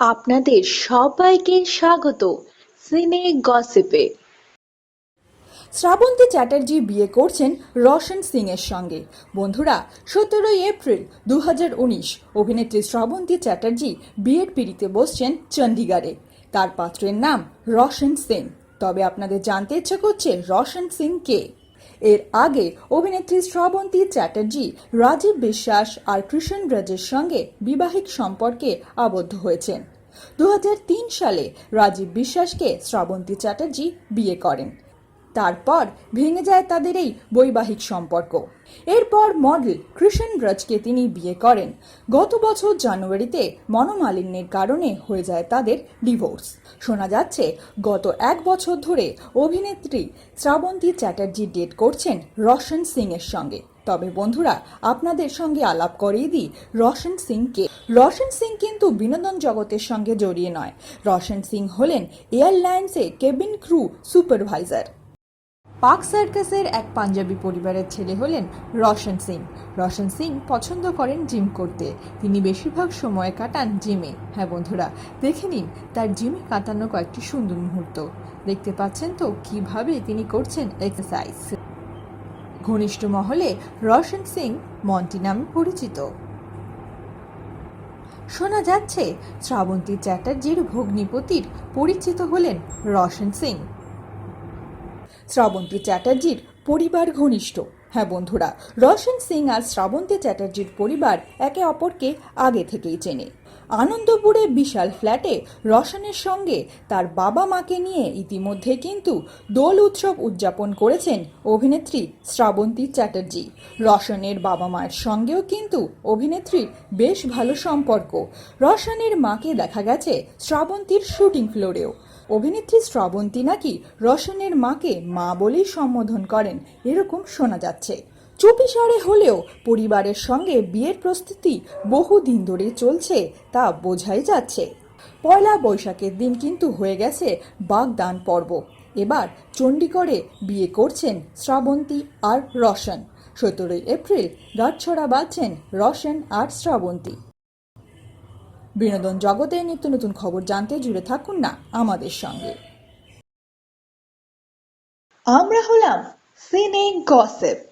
আপনাদের সবাইকে স্বাগত সিনে গসিপে। শ্রাবন্তী চ্যাটার্জি বিয়ে করছেন রোশন সিং এর সঙ্গে। বন্ধুরা, সতেরোই এপ্রিল দু হাজার উনিশ অভিনেত্রী শ্রাবন্তী চ্যাটার্জি বিয়ের পিড়িতে বসছেন চণ্ডীগড়ে। তার পাত্রের নাম রোশন সিং তবে আপনাদের জানতে ইচ্ছে করছে রোশন সিং কে। এর আগে অভিনেত্রী শ্রাবন্তী চ্যাটার্জি, রাজীব বিশ্বাস আর কৃষণ রাজের সঙ্গে বিবাহিক সম্পর্কে আবদ্ধ হয়েছেন। দু হাজার তিন সালে রাজীব বিশ্বাসকে শ্রাবন্তী চ্যাটার্জি বিয়ে করেন। তারপর ভেঙে যায় তাদের এই বৈবাহিক সম্পর্ক। এরপর মডেল কৃষণ রাজকে তিনি বিয়ে করেন। গত বছর জানুয়ারিতে মনোমালিন্যের কারণে হয়ে যায় তাদের ডিভোর্স। শোনা যাচ্ছে, গত এক বছর ধরে অভিনেত্রী শ্রাবন্তী চ্যাটার্জি ডেট করছেন রশন সিং এর সঙ্গে। তবে বন্ধুরা, আপনাদের সঙ্গে আলাপ করিয়ে দিই রশন সিংকে। রশন সিং কিন্তু বিনোদন জগতের সঙ্গে জড়িয়ে নয়। রশন সিং হলেন এয়ারলাইন্সে কেবিন ক্রু সুপারভাইজার। পাক সার্কাসের এক পাঞ্জাবি পরিবারের ছেলে হলেন রশন সিং। রশন সিং পছন্দ করেন জিম করতে। তিনি বেশিরভাগ সময় কাটান জিমে। হ্যাঁ বন্ধুরা, দেখে নিন তার জিমে কাটানো কয়েকটি সুন্দর মুহূর্ত। দেখতে পাচ্ছেন তো কীভাবে তিনি করছেন এক্সারসাইজ ঘনিষ্ঠ মহলে রশন সিং মন্টি নামে পরিচিত। শোনা যাচ্ছে শ্রাবন্তী চ্যাটার্জির ভগ্নিপতির পরিচিত হলেন রশন সিং। শ্রাবন্তী চ্যাটার্জির পরিবার ঘনিষ্ঠ। হ্যাঁ বন্ধুরা, রোশন সিং আর শ্রাবন্তী চ্যাটার্জির পরিবার একে অপরকে আগে থেকেই চেনে। আনন্দপুরে বিশাল ফ্ল্যাটে রোশনের সঙ্গে তার বাবা মাকে নিয়ে ইতিমধ্যে কিন্তু দোল উৎসব উদযাপন করেছেন অভিনেত্রী শ্রাবন্তী চ্যাটার্জি। রোশনের বাবা মায়ের সঙ্গেও কিন্তু অভিনেত্রীর বেশ ভালো সম্পর্ক। রোশনের মাকে দেখা গেছে শ্রাবন্তীর শুটিং ফ্লোরেও। অভিনেত্রী শ্রাবন্তী নাকি রোশনের মাকে মা বলেই সম্বোধন করেন, এরকম শোনা যাচ্ছে। চুপিসারে হলেও পরিবারের সঙ্গে বিয়ের প্রস্তুতি বহুদিন ধরে চলছে, তা বোঝাই যাচ্ছে। পয়লা বৈশাখের দিন কিন্তু হয়ে গেছে বাগদান পর্ব। এবার চণ্ডীগড়ে বিয়ে করছেন শ্রাবন্তী আর রোশন। সতেরোই এপ্রিল গাঁটছড়া বাঁধছেন রোশন আর শ্রাবন্তী। বিনোদন জগতের নিত্য নতুন খবর জানতে জুড়ে থাকুন না আমাদের সঙ্গে। আমরা হলাম সিনে গসিপ।